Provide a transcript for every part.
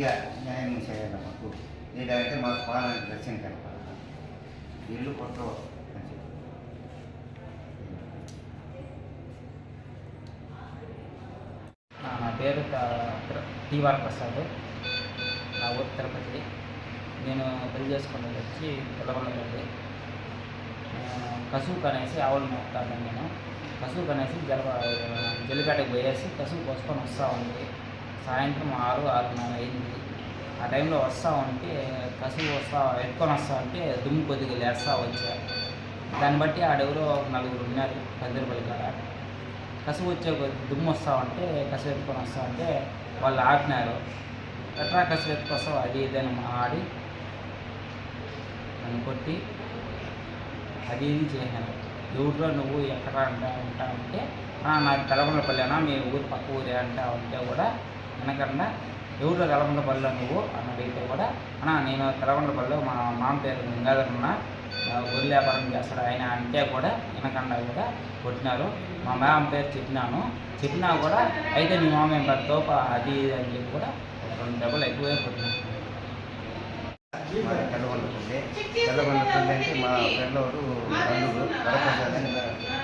నీట్గా న్యాయం చేయాలి మాకు లేదంటే మాకు పాలన దర్శనం కలపాలి ఇల్లు కొత్త అని చెప్పి నా పేరు టీవార్ ప్రసాద్. నా ఊరు తిరుపతి. నేను పెళ్ళి చేసుకున్నది వచ్చి పిల్లకొండపల్లి కసువు కనేసి ఆవులు మోపుతాను నేను. కసువు కనేసి జల జల్లికట్టకు పోయేసి కసువు కోసుకొని వస్తూ ఉంది. సాయంత్రం ఆరు ఆరున్నర అయింది. ఆ టైంలో వస్తావు ఉంటే కసువు వస్తా ఎత్తుకొని వస్తా ఉంటే దుమ్ము కొద్దిగా లేస్తా వచ్చా. దాన్ని బట్టి ఆడెవరో ఒక నలుగురు ఉన్నారు పందిరిపల్లి కాడ. కసువు వచ్చే కొద్ది దుమ్ము వస్తా ఉంటే కసువు ఎత్తుకొని వస్తా ఉంటే వాళ్ళు ఆడినారు ఎట్రా కసువు ఎత్తుకొస్తావు? అది ఇదని ఆడి నన్ను కొట్టి అది ఇది చేసినారు. ఎవరిలో నువ్వు ఎక్కడ అంటా ఉంటా ఉంటే నాకు నాది తెలగొండపల్లి మీ ఊరు పక్క ఊరే అంటా ఉంటే కూడా వెనకన్నా ఎవరిలో తెలగొండపల్లిలో నువ్వు అని అడిగితే కూడా. అన్న నేను తెలగొండపల్లిలో మా మామ పేరు గంగాధర్ ఉన్నా గొర్రె వ్యాపారం చేస్తాడు. ఆయన అంటే కూడా వెనకన్నా కూడా కొట్టినారు. మా మామ పేరు చెప్పినాను చెప్పినా కూడా అయితే నీ మామ ఏం తోప అది ఇది అని చెప్పి కూడా రెండు డబ్బులు ఎక్కువే కొట్టినారు. మా తెల్లగొండపల్లి తెల్లగొండపల్లి అంటే మా పిల్లవాడు అల్లుడు వరప్రసాద్ అని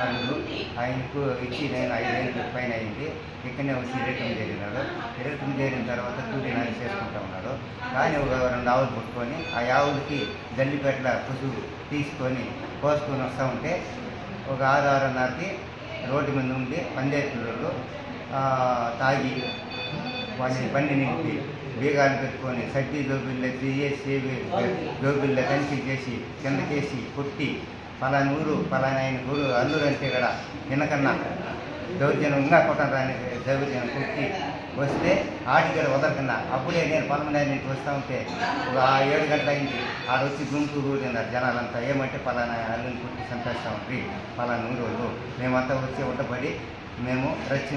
అల్లుడు ఆయనకు ఇచ్చి నేను ఐదేళ్ళు పైన అయింది. ఇక్కడనే వచ్చి రిటర్న్ చేరినాడు. రిటర్న్ చేరిన తర్వాత కూలి నాని చేసుకుంటా ఉన్నాడు. కానీ ఒక రెండు ఆవులు పుట్టుకొని ఆ ఆవులకి జల్లిపెట్ల పశువు తీసుకొని కోసుకొని వస్తూ ఉంటే ఒక ఆరు ఆరున్నరకి రోడ్డు మీద ఉండి పందేరు తాగి వాళ్ళని బండి నింపి బీగాలు పెట్టుకొని సడ్డీ జోబిల్లో తీసేసి జోబిల్లో కంచి చేసి కిందకేసి కొట్టి పలాని ఊరు పలాని ఆయన ఊరు అల్లుడు అంటే ఇక్కడ వెనకన్నా దౌర్జన్యం ఇంకా కొట్టరాని దౌర్జన్యం కొట్టి వస్తే ఆడిగడ వదలకన్నా అప్పుడే నేను పలమనేరు ఇంటికి వస్తూ ఉంటే ఒక ఆ ఏడు గంటల అయింది. ఆడ వచ్చి గుంపు కూడినారు జనాలంతా. ఏమంటే పలానా అల్లుని కుట్టి చంపేస్తా ఉంటుంది పలానా ఊరు మేమంతా వచ్చి ఉండబడి మేము రక్షణ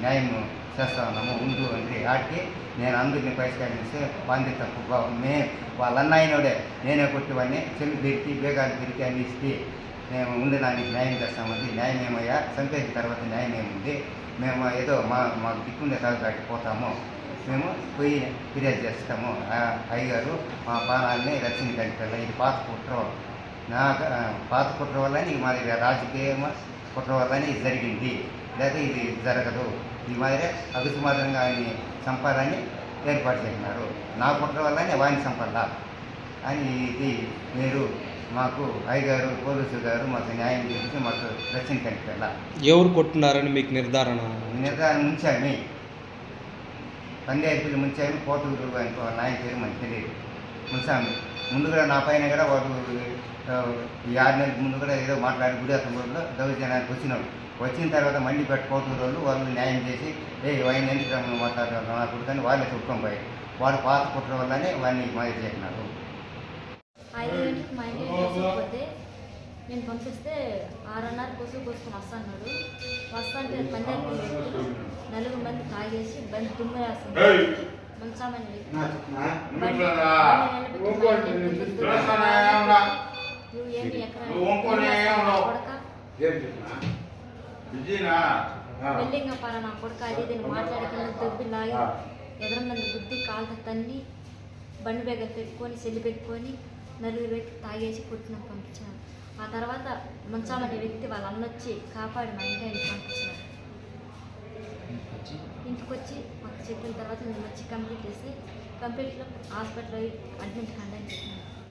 న్యాయం చేస్తా ఉన్నాము ఉండు అంటే ఆడికి నేను అందరిని పరిష్కరించి పంది తప్పు బా- మే వాళ్ళన్నాయనోడే నేనే కొట్టివన్నీ చెల్లి తిరిగి బేగాలు తిరిగి అన్ని ఇస్తే మేము ఉండి నాకు న్యాయం చేస్తామండి న్యాయం ఏమయ్యా? చంపేసిన తర్వాత న్యాయం ఏముంది? మేము ఏదో మా మాకు దిక్కుండే తాగుతాకి పోతాము. మేము పోయి ఫిర్యాదు చేస్తాము. అయ్యగారు మా ప్రాణాలని రక్షణ కలిపారు ఇది పాత కుట్ర. నాకు పాత కుట్ర వల్ల నీకు మరి రాజకీయ కుట్ర వల్లనే ఇది జరిగింది. లేదా ఇది జరగదు. ఈ మాదిరే అభిసుమాత్రంగా ఆయన్ని చంపాలని ఏర్పాటు చేసినారు. నా కుట్ర వల్లనే వాడిని చంపాలా అని ఇది మీరు మాకు అయ్యగారు పోలీసు గారు మాకు న్యాయం చేసి మాకు రక్షణ కలిపేలా ఎవరు కొట్టున్నారని మీకు నిర్ధారణ? నిర్ధారణ ముంచామి. పందేపల్లి ముంచామి. కోటూరు అనుకో నాయన పేరు మనకు తెలియదు. ముంచామి. ముందు కూడా నా పైన కూడా వాడు ఆ, ఈ ఆరు నెలల ముందు కూడా ఏదో మాట్లాడి గుడి అతను దౌర్జన్యానికి వచ్చినాడు వచ్చిన తర్వాత మళ్ళీ పెట్టి కోటూరు వాళ్ళు వాళ్ళు న్యాయం చేసి ఏ ఆయన ఎందుకు రమ్మని మాట్లాడుతున్నారు నా కొడుకని వాళ్ళే చుట్టుకొని పోయి. వాడు పాత కుట్ర వల్లనే వాడిని మాది చేసినారు. నేను పంపిస్తే ఆరున్నర కొసుగు కోసుకొని వస్తాడు పందానికి వ్యక్తులు నలుగురు మంది తాగేసి బండి దుమ్ము వేస్తున్నారు. మంచామని వ్యక్తి ఎక్కడ కొడక బిల్డింగ్ పర నా కొడుక అది ఇది అని దొబ్బి లాగి ఎదురున్నది బుద్ధి కాలుతో తన్ని బండి బేగ పెట్టుకొని సెల్లి పెట్టుకొని నలుగురు పెట్టి తాగేసి కొట్టిన పంపించాను ఆ తర్వాత మంచాం అనే వ్యక్తి వాళ్ళ అన్న వచ్చి కాపాడి మా ఇంటి పంపించారు వచ్చి ఇంటికి వచ్చి చెప్పిన తర్వాత మేము వచ్చి కంప్లీట్ చేసి కంప్లీట్లో హాస్పిటల్ అడ్మిట్ కండని చెప్పినారు